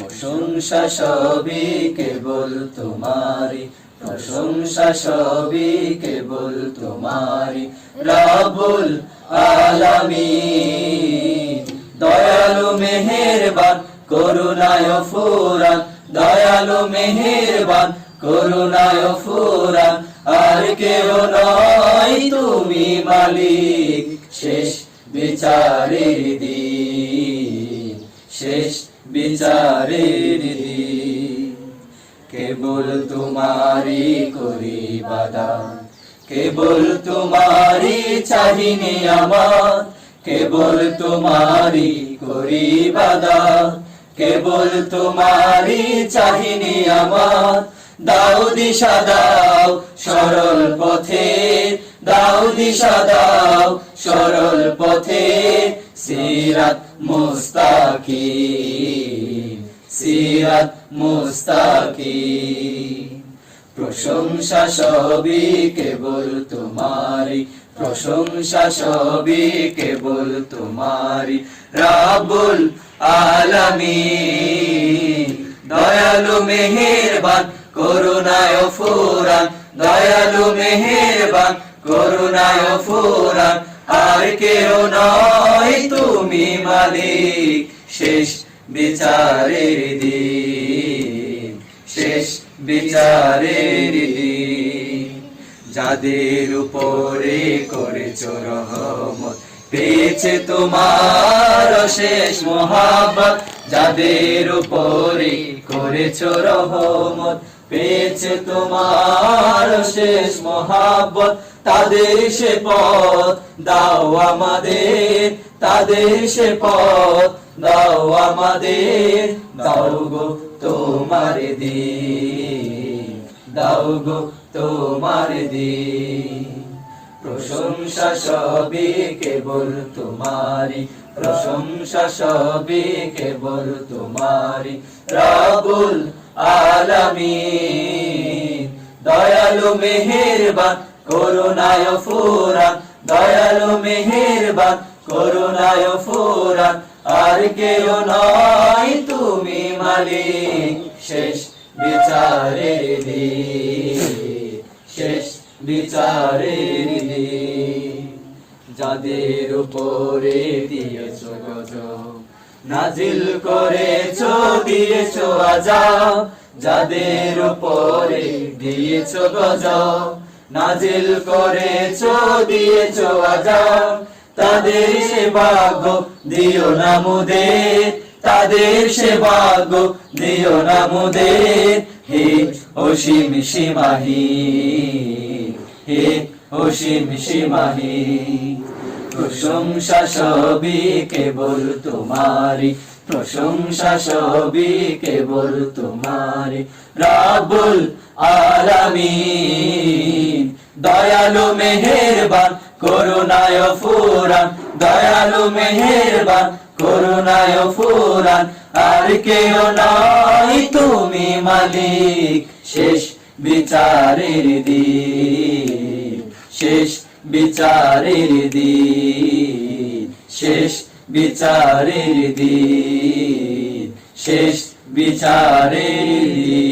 প্রশংসা সবই কেবল তোমারি প্রশংসা সবই কেবল তোমারি রাবুল আলামিন, দয়ালু মেহেরবান, করুণায় ফুরান, দয়ালু মেহেরবান, করুণায় ফুরান। আর কেউ নয় তুমি মালিক, শেষ বিচারের দিন। শেষ বিচারের দিন। কেবল তোমারি করি বাদান। কেবল তোমারি চাহিনি আমার। কেবল তোমারি করি বাদান। কেবল তোমারি চাহিনি আমার। দাও দিশা, দাও সরল পথে। দাও দিশা, দাও সরল পথে। সিরাত মুস্তাকিম সিরাত মুস্তাকিম। প্রশংসা সবই কেবল তোমারি প্রশংসা সবই কেবল তোমারি রাবুল আলামিন, দয়ালু মেহেরবান, করুণায় ফুরান দয়ালু মেহেরবান, করুণায় ফুরান আর কেউ নয় মালিক, শেষ বিচারের দিন, শেষ বিচারের দিন। যাদের উপরে করেছ রহমত, পেয়েছে তোমার শেষ মহাবত যাদের উপরে করেছ রহমত, পেয়েছে তোমার শেষ মহাবত তাদের সে পথ দাও আমাদের, তাদের সে পথ দাও আমাদের। দাও গো তোমার দিন, দাও গো তোমার প্রশংসা সবই কেবল তোমারি প্রশংসা সবই কেবল তোমারি রাবুল আলামিন, দয়ালু মেহেরবান করুণায় ফুরান, দয়ালু মেহেরবান, করুণায় ফুরান। আর কেউ নয় তুমি মালিক, শেষ বিচারের দিন, শেষ বিচারের দিন। যাদের উপরে দিয়েছ গজব, নাজিল করেছ, দিয়েছ আজাব, যাদের উপরে দিয়েছ গজব নাজিল করেছ, দিয়েছ আজাব তাদের সে ভাগ্য দিও না মুদের তাদের সে ভাগ্য দিও না মুদের হে অসীম সীমাহি, হে অসীম সীমাহি, প্রশংসা সবই কেবল তোমারি প্রশংসা সবই কেবল তোমারি রাবুল আলামিন। দয়ালু মেহেরবান, করুণায় ফুরান। দয়ালু মেহেরবান, করুণায় ফুরান। আর কেউ নয় তুমি মালিক। শেষ বিচারের দিন। শেষ বিচারের দিন। শেষ বিচারের দিন। শেষ বিচারের দিন।